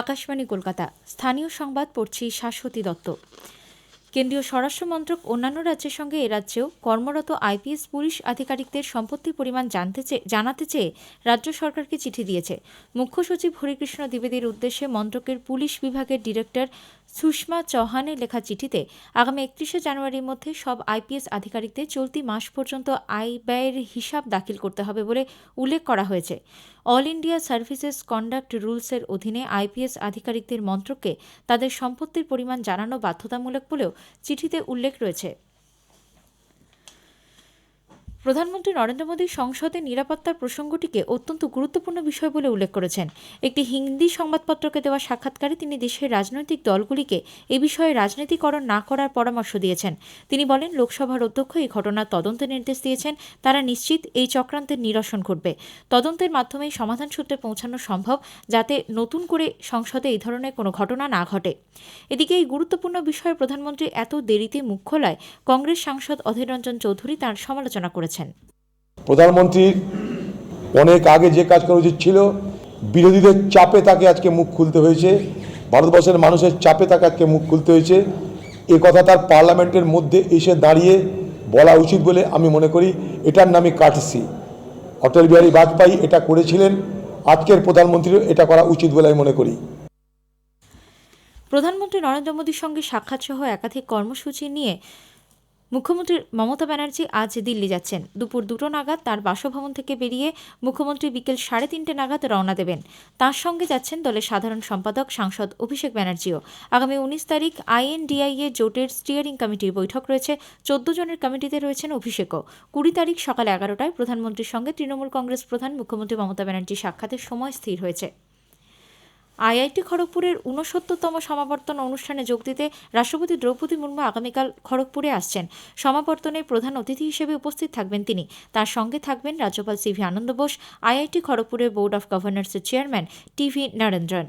আকাশবাণী কলকাতা। স্থানীয় সংবাদ পড়ছি শাশ্বতী দত্ত। কেন্দ্রীয় স্বরাষ্ট্র মন্ত্রক অন্যান্য রাজ্যের সঙ্গে এ রাজ্যেও কর্মরত আইপিএস পুলিশ আধিকারিকদের সম্পত্তির পরিমাণ জানতে চেয়ে জানাতে চেয়ে রাজ্য সরকারকে চিঠি দিয়েছে। মুখ্য সচিব হরিকৃষ্ণ দ্বিবেদীর উদ্দেশ্যে মন্ত্রকের পুলিশ বিভাগের ডিরেক্টর সুষমা চৌহানের লেখা চিঠিতে আগামী একত্রিশে জানুয়ারির মধ্যে সব আইপিএস আধিকারিকদের চলতি মাস পর্যন্ত আয় ব্যয়ের হিসাব দাখিল করতে হবে বলে উল্লেখ করা হয়েছে। অল ইন্ডিয়া সার্ভিসেস কন্ডাক্ট রুলসের অধীনে আইপিএস আধিকারিকদের মন্ত্রককে তাদের সম্পত্তির পরিমাণ জানানো বাধ্যতামূলক বলেও চিঠিতে উল্লেখ রয়েছে। প্রধানমন্ত্রী নরেন্দ্র মোদী সংসদে নিরাপত্তার প্রসঙ্গটিকে অত্যন্ত গুরুত্বপূর্ণ বিষয় বলে উল্লেখ করেছেন। একটি হিন্দি সংবাদপত্রকে দেওয়া সাক্ষাৎকারে তিনি দেশের রাজনৈতিক দলগুলিকে এ বিষয়ে রাজনীতিকরণ না করার পরামর্শ দিয়েছেন। তিনি বলেন, লোকসভার অধ্যক্ষ এই ঘটনার তদন্তের নির্দেশ দিয়েছেন। তারা নিশ্চিত এই চক্রান্তের নিরসন ঘটবে। তদন্তের মাধ্যমেই সমাধান সূত্রে পৌঁছানো সম্ভব, যাতে নতুন করে সংসদে এই ধরনের কোনো ঘটনা না ঘটে। এদিকে এই গুরুত্বপূর্ণ বিষয়ে প্রধানমন্ত্রী এত দেরিতে মুখ খোলায়, কংগ্রেস সাংসদ অধীর রঞ্জন চৌধুরী তার সমালোচনা করেছেন। প্রধানমন্ত্রীর অনেক আগে যে কাজ করা উচিত ছিল বিরোধীদের চাপে তাকে আজকে মুখ খুলতে হয়েছে ভারতবর্ষের মানুষের চাপে তাকে আজকে মুখ খুলতে হয়েছে। এ কথা তার পার্লামেন্টের মধ্যে এসে দাঁড়িয়ে বলা উচিত বলে আমি মনে করি এটার নামই কাটসি। অটল বিহারী বাজপেয়ী এটা করেছিলেন আজকের প্রধানমন্ত্রীরও এটা করা উচিত বলে আমি মনে করি। প্রধানমন্ত্রী নরেন্দ্র মোদীর সঙ্গে সাক্ষাৎ সহ একাধিক কর্মসূচি নিয়ে মুখ্যমন্ত্রী মমতা ব্যানার্জি আজ দিল্লি যাচ্ছেন। দুপুর দুটো নাগাদ তার বাসভবন থেকে বেরিয়ে মুখ্যমন্ত্রী বিকেল সাড়ে তিনটে নাগাদ রওনা দেবেন। তার সঙ্গে যাচ্ছেন দলের সাধারণ সম্পাদক, সাংসদ অভিষেক ব্যানার্জিও। আগামী উনিশ তারিখ আইএনডিআইএ জোটের স্টিয়ারিং কমিটির বৈঠক রয়েছে। চোদ্দ জনের কমিটিতে রয়েছেন অভিষেকও। কুড়ি তারিখ সকাল এগারোটায় প্রধানমন্ত্রীর সঙ্গে তৃণমূল কংগ্রেস প্রধান মুখ্যমন্ত্রী মমতা ব্যানার্জি সাক্ষাতের সময় স্থির হয়েছে। আইআইটি খড়গপুরের ঊনসত্তরতম সমাবর্তন অনুষ্ঠানে যোগ দিতে রাষ্ট্রপতি দ্রৌপদী মুর্মু আগামীকাল খড়গপুরে আসছেন। সমাবর্তনের প্রধান অতিথি হিসেবে উপস্থিত থাকবেন তিনি। তার সঙ্গে থাকবেন রাজ্যপাল C V Ananda Bose, IIT খড়গপুরের board of গভর্নর্সের চেয়ারম্যান টিভি নরেন্দ্রন।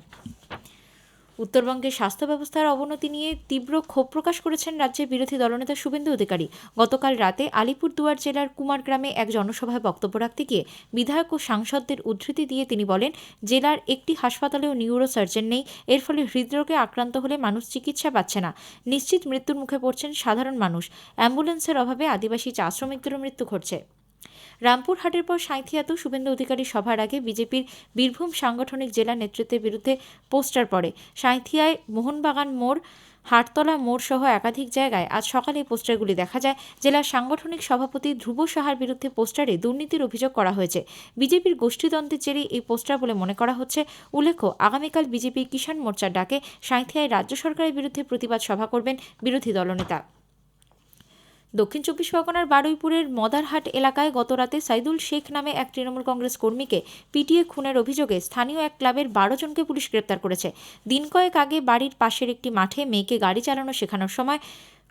উত্তরবঙ্গের স্বাস্থ্য ব্যবস্থার অবনতি নিয়ে তীব্র ক্ষোভ প্রকাশ করেছেন রাজ্যের বিরোধী দলনেতা শুভেন্দু অধিকারী। গতকাল রাতে আলিপুরদুয়ার জেলার কুমারগ্রামে এক জনসভায় বক্তব্য রাখতে গিয়ে বিধায়ক ও সাংসদদের উদ্ধৃতি দিয়ে তিনি বলেন, জেলার একটি হাসপাতালেও নিউরো সার্জন নেই। এর ফলে হৃদরোগে আক্রান্ত হলে মানুষ চিকিৎসা পাচ্ছে না। নিশ্চিত মৃত্যুর মুখে পড়ছেন সাধারণ মানুষ। অ্যাম্বুলেন্সের অভাবে আদিবাসী চা শ্রমিকদেরও মৃত্যু ঘটছে। রামপুরহাটের পর সাঁথিয়াতেও শুভেন্দু অধিকারী সভার আগে বিজেপির বীরভূম সাংগঠনিক জেলা নেতৃত্বের বিরুদ্ধে পোস্টার পড়ে। সাঁথিয়ায় মোহনবাগান মোড়, হাটতলা মোড় সহ একাধিক জায়গায় আজ সকালে পোস্টারগুলি দেখা যায়। জেলার সাংগঠনিক সভাপতি ধ্রুব সাহার বিরুদ্ধে পোস্টারে দুর্নীতির অভিযোগ করা হয়েছে। বিজেপির গোষ্ঠীদ্বন্দ্বের জেরে এই পোস্টার বলে মনে করা হচ্ছে, উল্লেখ্য, আগামীকাল বিজেপি কিষাণ মোর্চার ডাকে সাঁথিয়ায় রাজ্য সরকারের বিরুদ্ধে প্রতিবাদ সভা করবেন বিরোধী দলনেতা। দক্ষিণ চব্বিশ পরগনার বারুইপুরের মদারহাট এলাকায় গতরাতে সাইদুল শেখ নামে এক তৃণমূল কংগ্রেস কর্মীকে পিটিয়ে খুনের অভিযোগে স্থানীয় এক ক্লাবের বারো জনকে পুলিশ গ্রেপ্তার করেছে। দিন কয়েক আগে বাড়ির পাশের একটি মাঠে মেয়েকে গাড়ি চালানো শেখানোর সময়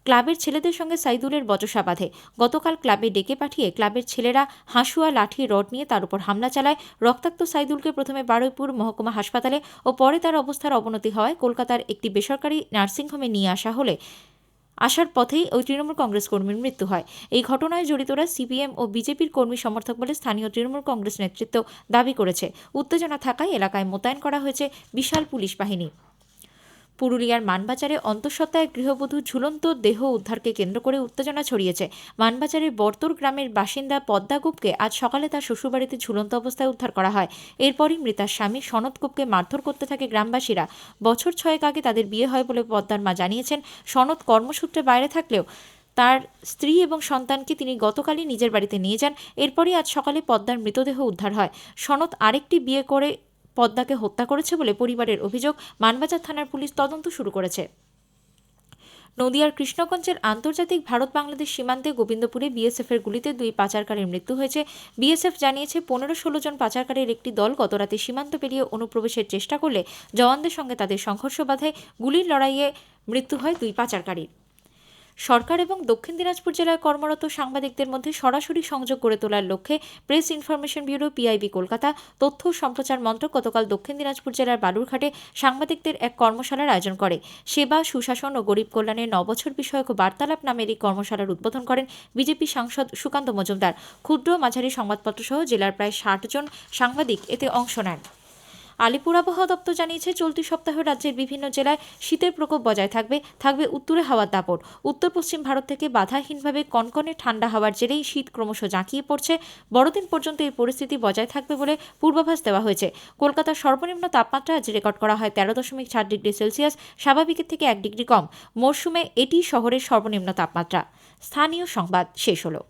ক্লাবের ছেলেদের সঙ্গে সাইদুলের বচসা বাঁধে। গতকাল ক্লাবে ডেকে পাঠিয়ে ক্লাবের ছেলেরা হাঁসুয়া লাঠি, রড নিয়ে তার উপর হামলা চালায়। রক্তাক্ত সাইদুলকে প্রথমে বারুইপুর মহকুমা হাসপাতালে ও পরে তার অবস্থার অবনতি হওয়ায় কলকাতার একটি বেসরকারি নার্সিংহোমে নিয়ে আসা হলে আসার পথেই ওই তৃণমূল কংগ্রেস কর্মীর মৃত্যু হয়। এই ঘটনায় জড়িতরা সিপিএম ও বিজেপির কর্মী সমর্থক বলে স্থানীয় তৃণমূল কংগ্রেস নেতৃত্ব দাবি করেছে। উত্তেজনা থাকায় এলাকায় মোতায়েন করা হয়েছে বিশাল পুলিশ বাহিনী। পুরুলিয়ার মানবাজারে অন্তঃসত্ত্বা গৃহবধূ ঝুলন্ত দেহ উদ্ধারকে কেন্দ্র করে উত্তেজনা ছড়িয়েছে। মানবাজারের বর্তর গ্রামের বাসিন্দা পদ্মা গুপকে আজ সকালে তার শ্বশুরবাড়িতে ঝুলন্ত অবস্থায় উদ্ধার করা হয়। এরপরই মৃতার স্বামী সনদ গুপকে মারধর করতে থাকে গ্রামবাসীরা। বছর ছয়েক আগে তাদের বিয়ে হয় বলে পদ্মার মা জানিয়েছেন। সনদ কর্মসূত্রে বাইরে থাকলেও তার স্ত্রী এবং সন্তানকে তিনি গতকালই নিজের বাড়িতে নিয়ে যান। এরপরই আজ সকালে পদ্মার মৃতদেহ উদ্ধার হয়। সনৎ আরেকটি বিয়ে করে পদ্মাকে হত্যা করেছে বলে পরিবারের অভিযোগ মানবাজার থানার পুলিশ তদন্ত শুরু করেছে। নদিয়ার কৃষ্ণগঞ্জের আন্তর্জাতিক ভারত বাংলাদেশ সীমান্তে গোবিন্দপুরে বিএসএফের গুলিতে দুই পাচারকারীর মৃত্যু হয়েছে। বিএসএফ জানিয়েছে পনেরো ষোলো জন পাচারকারীর একটি দল গতরাতে সীমান্ত পেরিয়ে অনুপ্রবেশের চেষ্টা করলে জওয়ানদের সঙ্গে তাদের সংঘর্ষ বাধে। গুলির লড়াইয়ে মৃত্যু হয় দুই পাচারকারীর। সরকার এবং দক্ষিণ দিনাজপুর জেলায় কর্মরত সাংবাদিকদের মধ্যে সরাসরি সংযোগ গড়ে তোলার লক্ষ্যে press information bureau PIB Kolkata, তথ্য সম্প্রচার মন্ত্রক গতকাল দক্ষিণ দিনাজপুর জেলার বালুরঘাটে সাংবাদিকদের এক কর্মশালার আয়োজন করে। সেবা, সুশাসন ও গরিব কল্যাণের নবছর বিষয়ক বার্তালাপ নামের এই কর্মশালার উদ্বোধন করেন বিজেপি সাংসদ সুকান্ত মজুমদার। ক্ষুদ্র মাঝারি সংবাদপত্রসহ জেলার প্রায় ষাট জন সাংবাদিক এতে অংশ নেন। আলিপুর আবহাওয়া দপ্তর জানিয়েছে, চলতি সপ্তাহে রাজ্যের বিভিন্ন জেলায় শীতের প্রকোপ বজায় থাকবে। থাকবে উত্তরে হাওয়ার দাপট। উত্তর পশ্চিম ভারত থেকে বাধাহীনভাবে কনকনে ঠান্ডা হাওয়ার জেরেই শীত ক্রমশ জাঁকিয়ে পড়ছে। বড়দিন পর্যন্ত এই পরিস্থিতি বজায় থাকবে বলে পূর্বাভাস দেওয়া হয়েছে। কলকাতার সর্বনিম্ন তাপমাত্রা আজ রেকর্ড করা হয় তেরো দশমিক চার ডিগ্রি সেলসিয়াস, স্বাভাবিকের থেকে এক ডিগ্রি কম। মরশুমে এটি শহরের সর্বনিম্ন তাপমাত্রা। স্থানীয় সংবাদ শেষ হলো।